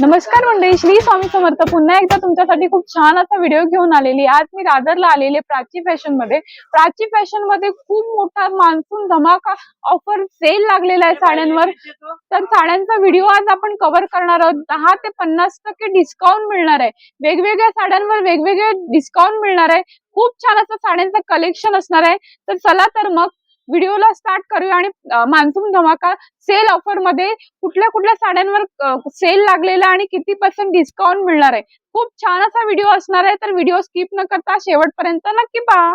नमस्कार मंडळी श्री स्वामी समर्थ. पुन्हा एकदा तुमच्यासाठी खूप छान असा व्हिडिओ घेऊन आलेली आहे. आज मी दादरला आलेले प्राची फॅशनमध्ये. प्राची फॅशनमध्ये खूप मोठा मान्सून धमाका ऑफर सेल लागलेला आहे साड्यांवर. तर साड्यांचा व्हिडिओ आज आपण कव्हर करणार आहोत. दहा ते पन्नास टक्के डिस्काउंट मिळणार आहे. वेगवेगळ्या साड्यांवर वेगवेगळे डिस्काउंट मिळणार आहे. खूप छान असं साड्यांचं कलेक्शन असणार आहे. तर चला तर मग व्हिडिओला स्टार्ट करूया आणि मान्सून धमाका सेल ऑफरमध्ये कुठल्या कुठल्या साड्यांवर सेल लागलेला आणि किती पर्सेंट डिस्काउंट मिळणार आहे. खूप छान असा व्हिडिओ असणार आहे तर व्हिडिओ स्किप न करता शेवटपर्यंत नक्की पहा.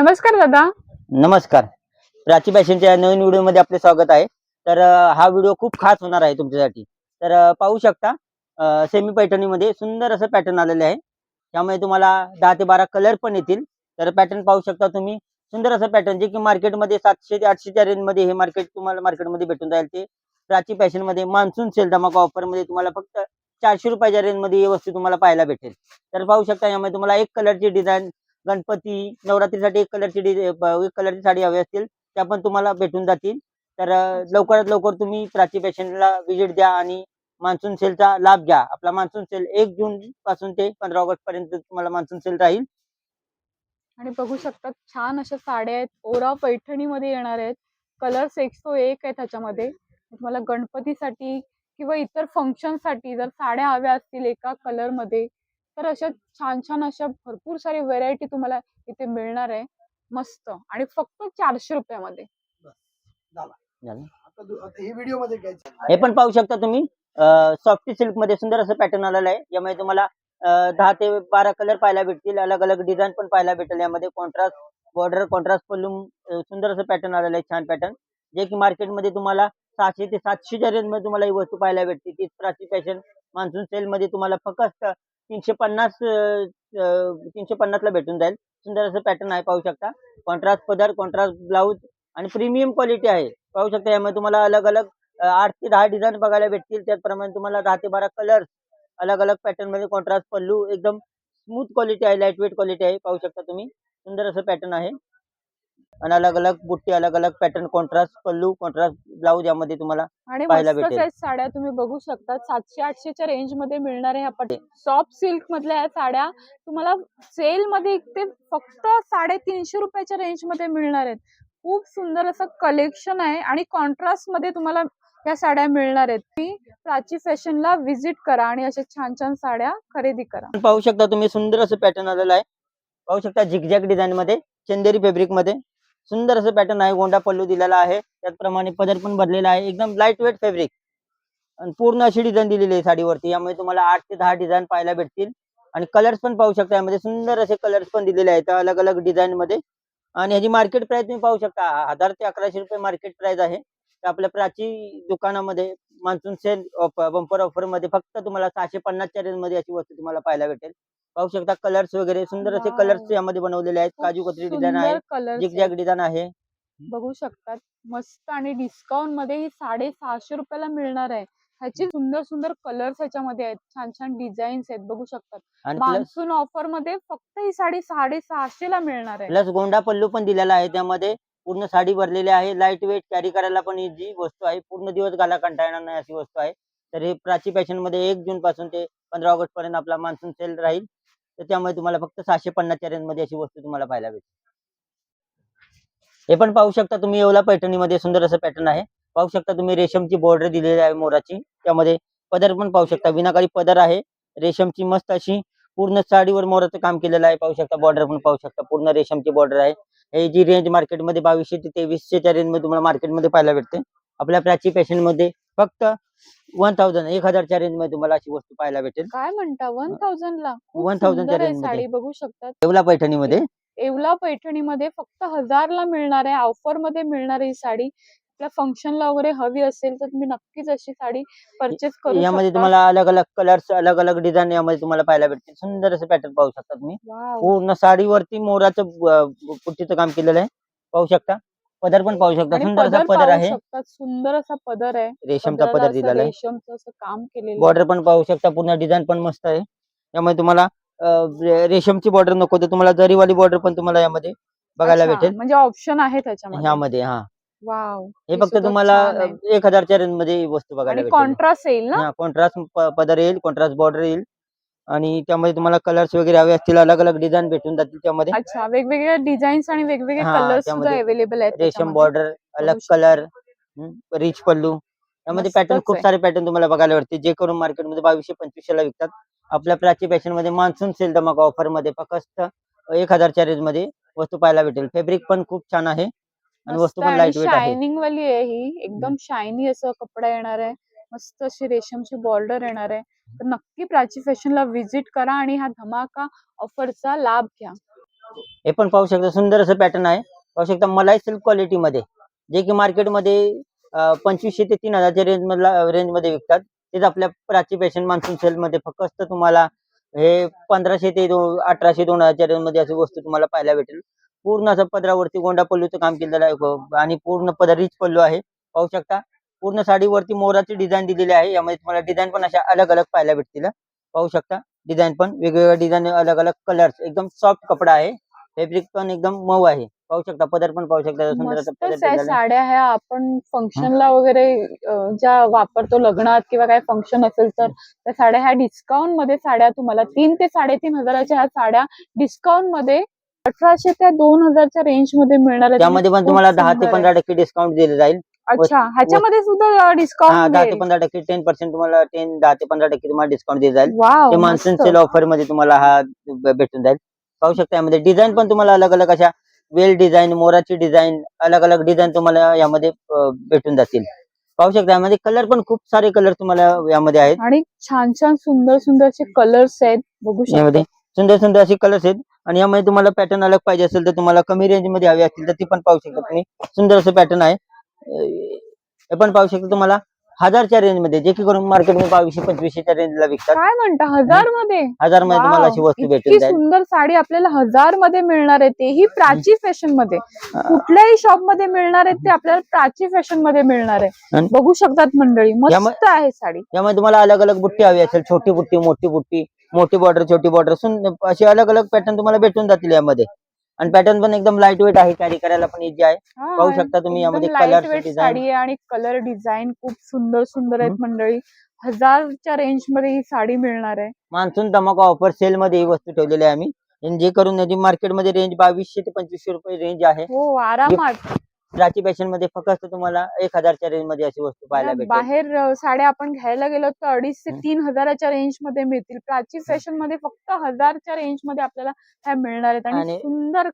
नमस्कार दादा. नमस्कार. प्राची फॅशनच्या नवीन व्हिडिओमध्ये आपले स्वागत आहे. तर हा व्हिडिओ खूप खास होणार आहे तुमच्यासाठी. तर पाहू शकता सेमी पैठणीमध्ये सुंदर असं पॅटर्न आलेले आहे. त्यामुळे तुम्हाला दहा ते बारा कलर पण येतील. तर पॅटर्न पाहू शकता तुम्ही. सुंदर असं पॅटर्न जे की मार्केटमध्ये सातशे ते आठशेच्या रेंजमध्ये हे मार्केट तुम्हाला मार्केटमध्ये भेटून जाईल ते. प्राची फॅशनमध्ये मान्सून सेल धमाका ऑफरमध्ये तुम्हाला फक्त चारशे रुपयाच्या रेंजमध्ये ही वस्तू तुम्हाला पाहायला भेटेल. तर पाहू शकता यामध्ये तुम्हाला एक कलरची डिझाईन गणपती नवरात्रीसाठी एक कलरची एक कलरची साडी हवी असतील त्या पण तुम्हाला भेटून जातील. तर लवकरात लवकर तुम्ही प्राची फॅशनला व्हिजिट द्या आणि मान्सून सेलचा लाभ घ्या. आपला मान्सून सेल एक जून पासून ते पंधरा ऑगस्ट पर्यंत तुम्हाला मान्सून सेल राहील. आणि बघू शकता छान अशा साड्या आहेत. ओरा पैठणीमध्ये येणार आहेत. कलर्स एक सो एक आहे त्याच्यामध्ये. तुम्हाला गणपतीसाठी किंवा इतर फंक्शनसाठी जर साड्या हव्या असतील एका कलरमध्ये तर अशा छान छान अशा भरपूर सारी व्हेरायटी तुम्हाला इथे मिळणार आहे. मस्त. आणि फक्त चारशे रुपयामध्ये. झालं? हे व्हिडिओमध्ये घ्यायचं हे पण पाहू शकता तुम्ही. सॉफ्टी सिल्कमध्ये सुंदर असं पॅटर्न आलेलं आहे. यामध्ये तुम्हाला अं, दहा ते बारा कलर पाहायला भेटतील. अलग अलग डिझाईन पण पाहायला भेटेल यामध्ये. कॉन्ट्रास्ट बॉर्डर कॉन्ट्रास्ट पल्लू अं, सुंदर असं पॅटर्न आलेलं आहे. छान पॅटर्न जे की मार्केटमध्ये तुम्हाला सहाशे ते सातशेच्या रेंजमध्ये तुम्हाला ही वस्तू पाहायला भेटते तीच प्राची फॅशन मान्सून सेल मध्ये तुम्हाला फक्त तीनशे पन्नास तीनशे पन्नासला भेटून जाईल. सुंदर असं पॅटर्न आहे पाहू शकता. कॉन्ट्रास्ट पदर कॉन्ट्रास्ट ब्लाऊज आणि प्रीमियम क्वालिटी आहे. पाहू शकता यामध्ये तुम्हाला अलग अलग आठ ते दहा डिझाईन बघायला भेटतील. त्याचप्रमाणे तुम्हाला दहा ते बारा कलर अलग अलग पॅटर्नमध्ये कॉन्ट्रास्ट पल्लू एकदम स्मूथ क्वालिटी आहे लाइट वेट क्वालिटी आहे. पाहू शकता तुम्ही. सुंदर असं पॅटर्न आहे. आणि अलग अलग बुट्टी अलग अलग pattern contrast pallu contrast blouse यामध्ये तुम्हाला आणि पाहायला मस्तच भेटेल. आहेत साड्या तुम्ही बघू शकता. सातशे आठशेच्या रेंजमध्ये मिळणार आहे ह्या सॉफ्ट सिल्क मधल्या ह्या साड्या. तुम्हाला सेल मध्ये ते फक्त साडेतीनशे रुपयाच्या रेंजमध्ये मिळणार आहेत. खूप सुंदर असं कलेक्शन आहे आणि कॉन्ट्रास्टमध्ये तुम्हाला ह्या साड्या मिळणार आहेत. तुम्ही प्राची फॅशनला व्हिजिट करा आणि अशा छान छान साड्या खरेदी करा. पाहू शकता तुम्ही सुंदर असं पॅटर्न आलेलं आहे. पाहू शकता झिकझॅक डिझाईन मध्ये चंदेरी फॅब्रिकमध्ये. सुंदर असं पॅटर्न आहे गोंडा पल्लू दिलेला आहे. त्याचप्रमाणे पदर पण भरलेला आहे. एकदम लाइट वेट फॅब्रिक आणि पूर्ण अशी डिझाईन दिलेली आहे साडीवरती. यामुळे तुम्हाला आठ ते दहा डिझाईन पाहायला भेटतील. आणि कलर्स पण पाहू शकता. यामध्ये सुंदर असे कलर्स पण दिलेले आहेत. अलग अलग डिझाईन मध्ये. आणि ह्याची मार्केट प्राइस तुम्ही पाहू शकता. हजार ते अकराशे रुपये मार्केट प्राइस आहे. तर आपल्या प्राची दुकानामध्ये मान्सून सेल बंपर ऑफरमध्ये फक्त तुम्हाला सहाशे पन्नासच्या रेंजमध्ये अशी वस्तू तुम्हाला पाहायला भेटेल. पाहू शकता कलर्स वगैरे. सुंदर असे. कलर्स यामध्ये बनवलेले आहेत. काजू कतरी डिझाईन आहे. कलर झिकझॅक डिझाईन आहे. बघू शकतात. मस्त आणि डिस्काउंटमध्ये ही साडे सहाशे रुपयाला मिळणार आहे. ह्याची सुंदर सुंदर कलर्स ह्याच्यामध्ये आहेत. छान छान डिझाईन्स आहेत. बघू शकतात. मान्सून ऑफरमध्ये फक्त ही साडी साडे सहाशे ला मिळणार आहे. प्लस गोंडा पल्लू पण दिलेला आहे त्यामध्ये. पूर्ण साडी भरलेली आहे. लाइट वेट कॅरी करायला पण जी वस्तू आहे. पूर्ण दिवस घाला कंटाळा येणार नाही अशी वस्तू आहे. तर हे प्राची फॅशनमध्ये एक जून पासून ते पंधरा ऑगस्ट पर्यंत आपला मान्सून सेल राहील. तर त्यामुळे तुम्हाला फक्त सहाशे पन्नासच्या रेंजमध्ये अशी वस्तू तुम्हाला पाहायला भेटेल हे पण पाहू शकता तुम्ही येवला पैठणीमध्ये सुंदर असं पॅटर्न आहे. पाहू शकता तुम्ही रेशमची बॉर्डर दिलेली आहे मोराची. त्यामध्ये पदर पण पाहू शकता. विनाकारी पदर आहे. रेशमची मस्त अशी पूर्ण साडीवर मोराचं काम केलेलं आहे. पाहू शकता बॉर्डर पण पाहू शकता. पूर्ण रेशमची बॉर्डर आहे. हे जी रेंज मार्केटमध्ये बावीसशे ते तेवीसशेच्या रेंजमध्ये तुम्हाला मार्केटमध्ये पाहायला भेटते. आपल्या प्राची फॅशनमध्ये फक्त वन थाउजंड एक हजारच्या रेंजमध्ये तुम्हाला अशी वस्तू पाहायला भेटेल. काय म्हणता? वन थाउजंड ला? खूप 1000 च्या सुंदर आहे range मध्ये. साडी बघू शकतात. येवला पैठणीमध्ये? येवला पैठणीमध्ये फक्त हजारला मिळणार आहे. ऑफरमध्ये मिळणार आहे ही साडी. आपल्या फंक्शनला वगैरे हवी असेल तर तुम्ही नक्कीच अशी साडी परचेस करू यामध्ये शकता. तुम्हाला अलग अलग कलर्स अलग अलग डिझाईन यामध्ये तुम्हाला पाहायला भेटतील. सुंदर असं पॅटर्न पाहू शकता तुम्ही. पूर्ण साडीवरती मोराचं अं, पुट्टीचं काम केलेलं आहे. पाहू शकता. पदर पण पाहू शकता. आणि सुंदर असा पदर पाहू आहे. शकतात. सुंदर असा पदर आहे. रेशमचा पदराला पदर असं दिलेला आहे. रेशमचं असं काम केलेलं आहे. बॉर्डर पण पाहू शकता. पूर्ण डिझाईन पण मस्त आहे. यामध्ये तुम्हाला अं, रे- रेशमची बॉर्डर नको तर तुम्हाला जरीवाली बॉर्डर पण तुम्हाला यामध्ये बघायला अच्छा, भेटेल. म्हणजे ऑप्शन आहे त्याच्यामध्ये. ह्यामध्ये हा. वाव. हे ही फक्त सुद्धा तुम्हाला छान आहे. अं, एक हजारच्या रेंजमध्ये ही वस्तू बघायला आणि भेटेल. कॉन्ट्रास्ट येईल ना? कॉन्ट्रास्ट पदर येईल कॉन्ट्रास्ट बॉर्डर येईल. आणि त्यामध्ये तुम्हाला कलर्स वगैरे हवे असतील अलग अलग डिझाईन भेटून जातील त्यामध्ये. अच्छा वेगवेगळ्या डिझाईन्स आणि वेगवेगळे हा, कलर्स सुद्धा त्यामध्ये अवेलेबल आहेत रेशम त्याच्यामध्ये. बॉर्डर अलग शकता. Colour rich pallu. यामध्ये पॅटर्न मस्तच खूप आहे. सारे पॅटर्न तुम्हाला बघायला भेटतील. जे करून मार्केटमध्ये बावीसशे पंचवीसशे ला विकतात. आपल्या प्राची फॅशनमध्ये मान्सून सेल धमाका ऑफरमध्ये फक्त एक हजारच्या रेंजमध्ये वस्तू पाहायला भेटेल. फॅब्रिक पण खूप छान आहे. आणि मस्त वस्तू पण लाइट वेट आहे शायनिंग वाली आहे ही. एकदम शायनी असं कपडा येणार आहे. मस्त अशी रेशमची बॉर्डर येणार आहे. तर नक्की प्राची फॅशनला व्हिजिट करा आणि हा धमाका ऑफरचा लाभ घ्या. हे पण पाहू शकता सुंदर असं पॅटर्न आहे. पाहू शकता मलाई सिल्क क्वालिटी मध्ये जे की मार्केटमध्ये पंचवीसशे ते तीन हजारच्या रेंज मधला रेंजमध्ये विकतात. तेच आपल्या प्राची फॅशन मान्सून सेल मध्ये फक्त तुम्हाला हे पंधराशे ते दोन अठराशे दोन हजारच्या रेंजमध्ये अशी वस्तू तुम्हाला पाहायला भेटेल. पूर्ण असं पदरावरती गोंडा पल्लूचं काम केलेलं आहे. आणि पूर्ण पदर रिच पल्लू आहे. पाहू शकता पूर्ण साडीवरती मोराची डिझाईन दिलेली आहे. यामध्ये तुम्हाला डिझाईन पण अशा अलग अलग पाहायला भेटतील. पाहू शकता. डिझाईन पण वेगवेगळ्या डिझाईन अलग अलग कलर्स एकदम सॉफ्ट कपडा आहे. फॅब्रिक पण एकदम मऊ आहे. पाहू शकता. पदर पण पाहू शकता. साड्या ह्या. आपण फंक्शनला वगैरे ज्या वापरतो लग्नात किंवा काय फंक्शन असेल तर त्या साड्या ह्या डिस्काउंटमध्ये साड्या तुम्हाला तीन ते साडेतीन हजाराच्या ह्या साड्या डिस्काउंटमध्ये अठराशे ते दोन हजारच्या रेंजमध्ये मिळणार. त्यामध्ये पण तुम्हाला दहा ते. पंधरा टक्के डिस्काउंट दिले जाईल. अच्छा ह्याच्यामध्ये सुद्धा हा डिस्काउंट दहा ते पंधरा टक्के टेन पर्सेंट तुम्हाला टेन दहा ते पंधरा टक्के तुम्हाला डिस्काउंट दिले जाईल. वाव ते मान्सून सेल ऑफरमध्ये तुम्हाला हा ब- भेटून जाईल. पाहू शकता यामध्ये डिझाईन पण तुम्हाला अलग अलग अशा वेल डिझाईन मोराची डिझाईन अलग अलग डिझाईन तुम्हाला यामध्ये अं, भेटून जातील. पाहू शकता यामध्ये कलर पण खूप सारे कलर तुम्हाला यामध्ये आहेत. आणि छान छान सुंदर सुंदर असे कलर्स आहेत. बघू यामध्ये शकता. सुंदर सुंदर असे कलर्स आहेत. आणि यामध्ये तुम्हाला पॅटर्न अलग पाहिजे असेल तर तुम्हाला कमी रेंजमध्ये हवे असतील तर ती पण पाहू शकता तुम्ही. सुंदर असं पॅटर्न आहे. हे पण पाहू शकता तुम्हाला हजारच्या रेंजमध्ये जे की करून मार्केटमध्ये बावीसशे पंचवीसशेच्या रेंजला विकतात. काय म्हणता हजारमध्ये हजारमध्ये तुम्हाला अशी वस्तू भेटून जाईल. सुंदर साडी आपल्याला हजारमध्ये मिळणार आहे तेही प्राची फॅशनमध्ये कुठल्याही शॉपमध्ये मिळणार आहे ते आपल्याला प्राची फॅशनमध्ये मिळणार आहे. बघू शकतात मंडळी मस्त आहे साडी. यामध्ये तुम्हाला अलग अलग बुट्टी हवी असेल छोटी बुट्टी मोठी बुट्टी मोठी बॉर्डर छोटी बॉर्डर असे अलग अलग पॅटर्न तुम्हाला भेटून जातील यामध्ये. आणि पॅटर्न पण एकदम लाइट वेट आहे कॅरी करायला पण इजी आहे. पाहू शकता तुम्ही यामध्ये design. साडी आहे आणि कलर डिझाईन खूप सुंदर सुंदर आहेत मंडळी. हजारच्या रेंजमध्ये ही साडी मिळणार आहे. मान्सून धमाका ऑफर सेल मध्ये ही वस्तू ठेवलेली आहे आम्ही. जे करून मार्केटमध्ये रेंज बावीसशे ते पंचवीसशे रुपये रेंज आहे. हो आरामात. प्राची फॅशनमध्ये फक्त तुम्हाला एक हजारच्या रेंजमध्ये अशी वस्तू पाहायला भेटेल. बाहेर साड्या आपण घ्यायला गेलो तर अडीच ते. तीन हजाराच्या रेंजमध्ये मिळतील. प्राची फॅशनमध्ये फक्त हजारच्या रेंजमध्ये आपल्याला ह्या मिळणार आहेत. आणि सुंदर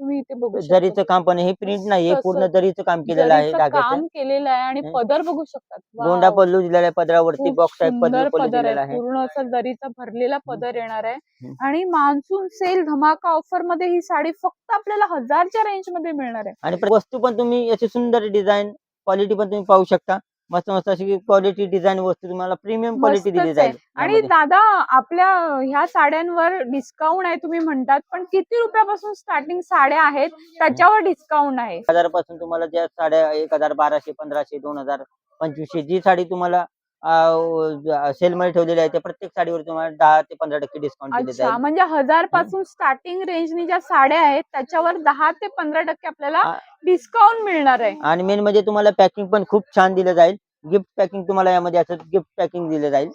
तुम्ही इथे बघू. जरीचं काम पण हे प्रिंट नाही हे पूर्ण जरीचं काम केलेलं आहे जरीचं धाग्याचं काम केलेलं आहे आणि हं. पदर बघू शकतात गोंडा. पल्लू दिलेला आहे पदरावरती खूप बॉक्स टाईप सुंदर पल्लू पल्लू पदर दिलेला आहे आहे पूर्ण असा जरीचा भरलेला पदर येणार आहे हं. आणि मान्सून सेल धमाका ऑफरमध्ये ही साडी फक्त आपल्याला हजारच्या रेंजमध्ये मिळणार आहे आणि प्र- वस्तू पण तुम्ही याची सुंदर डिझाईन क्वालिटी पण तुम्ही पाहू शकता मस्त मस्त अशी क्वालिटी डिझाईन वस्तू तुम्हाला प्रीमियम क्वालिटी दिली. जाईल आणि. दादा आपल्या ह्या साड्यांवर डिस्काउंट आहे तुम्ही म्हणतात पण किती रुपयापासून स्टार्टिंग साड्या आहेत त्याच्यावर डिस्काउंट आहे हजारापासून तुम्हाला ज्या साड्या एक हजार बाराशे पंधराशे दोन हजार पंचवीसशे जी साडी तुम्हाला सेल मध्ये ठेवलेली आहे त्या प्रत्येक साडीवर तुम्हाला दहा ते पंधरा टक्के डिस्काउंट दिले अच्छा म्हणजे हजारपासून स्टार्टिंग रेंजनी ज्या साड्या आहेत त्याच्यावर दहा ते पंधरा टक्के आपल्याला आ- डिस्काउंट मिळणार आहे. आणि मेन म्हणजे तुम्हाला पॅकिंग पण खूप छान दिलं जाईल. गिफ्ट पॅकिंग तुम्हाला यामध्ये असं गिफ्ट पॅकिंग दिलं जाईल.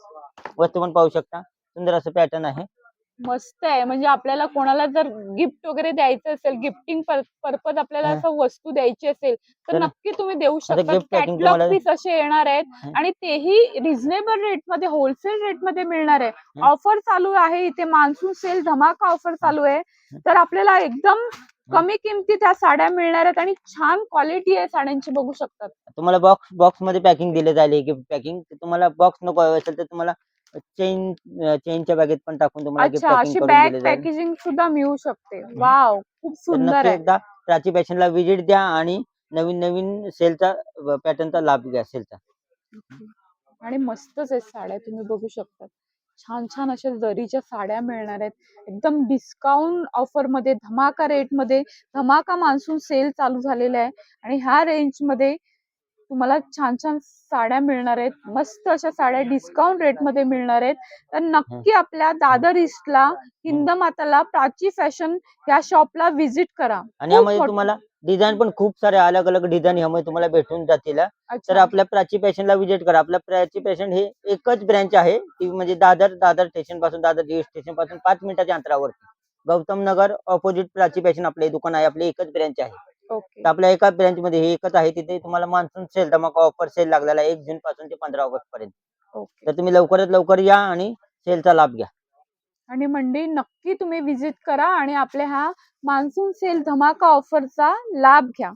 वस्तू पण पाहू शकता. सुंदर असं पॅटर्न आहे. मस्त आहे. म्हणजे आपल्याला कोणाला जर गिफ्ट वगैरे द्यायचं असेल गिफ्टिंग पर्पज आपल्याला. असं वस्तू द्यायची असेल तर नक्की तुम्ही देऊ शकता. कॅटलॉग पीस असे येणार आहेत. आणि तेही रिझनेबल रेटमध्ये होलसेल रेटमध्ये मिळणार आहे. ऑफर चालू आहे इथे. मान्सून सेल धमाका ऑफर चालू आहे. तर आपल्याला एकदम कमी किमतीत ह्या साड्या मिळणार आहेत आणि छान क्वालिटी आहे साड्यांची बघू शकतात. तुम्हाला बॉक्स बॉक्समध्ये पॅकिंग दिले जाईल. गिफ्ट पॅकिंग तुम्हाला बॉक्स नको हवे असेल तर तुम्हाला चेन चेनच्या बॅगेत पण टाकून तुम्हाला अच्छा अशी करून बॅग दिले जाईल. पॅकेजिंग सुद्धा मिळू शकते. वाव खूप तर सुंदर नक्की आहे. एकदा प्राची फॅशनला व्हिजिट द्या आणि नवीन नवीन सेलचा पॅटर्नचा लाभ घ्या सेलचा. आणि मस्तच आहेत साड्या तुम्ही बघू शकता छान छान अशा जरीच्या साड्या मिळणार आहेत. एकदम डिस्काउंट ऑफरमध्ये धमाका रेटमध्ये धमाका मान्सून सेल चालू झालेला आहे. आणि ह्या रेंजमध्ये तुम्हाला छान छान साड्या मिळणार आहेत. मस्त अशा साड्या डिस्काउंट रेटमध्ये मिळणार आहेत. तर नक्की आपल्या दादर ईस्टला हिंदमाताला प्राची फॅशन या शॉपला व्हिजिट करा. आणि यामध्ये. तुम्हाला डिझाईन पण खूप सारे अलग अलग डिझाईन यामध्ये तुम्हाला भेटून जातील. तर आपल्या प्राची फॅशनला व्हिजिट करा. आपल्या प्राची फॅशन हे एकच ब्रँच आहे. ती म्हणजे दादर दादर स्टेशनपासून दादर रेल्वे स्टेशनपासून पाच मिनिटाच्या अंतरावरती. गौतम नगर ऑपोजिट प्राची फॅशन आपले हे दुकान आहे. आपली एकच ब्रँच आहे. ओके. तर आपल्या एका ब्रँच मध्ये हे एकच आहे तिथे तुम्हाला मान्सून सेल धमाका ऑफर सेल लागलेला आहे एक जून पासून ते पंधरा ऑगस्ट पर्यंत. ओके. तर तुम्ही लवकरात लवकर या आणि सेलचा लाभ घ्या. आणि मंडळी नक्की तुम्ही विजिट करा आणि आपल्या ह्या मान्सून सेल धमाका ऑफरचा लाभ घ्या.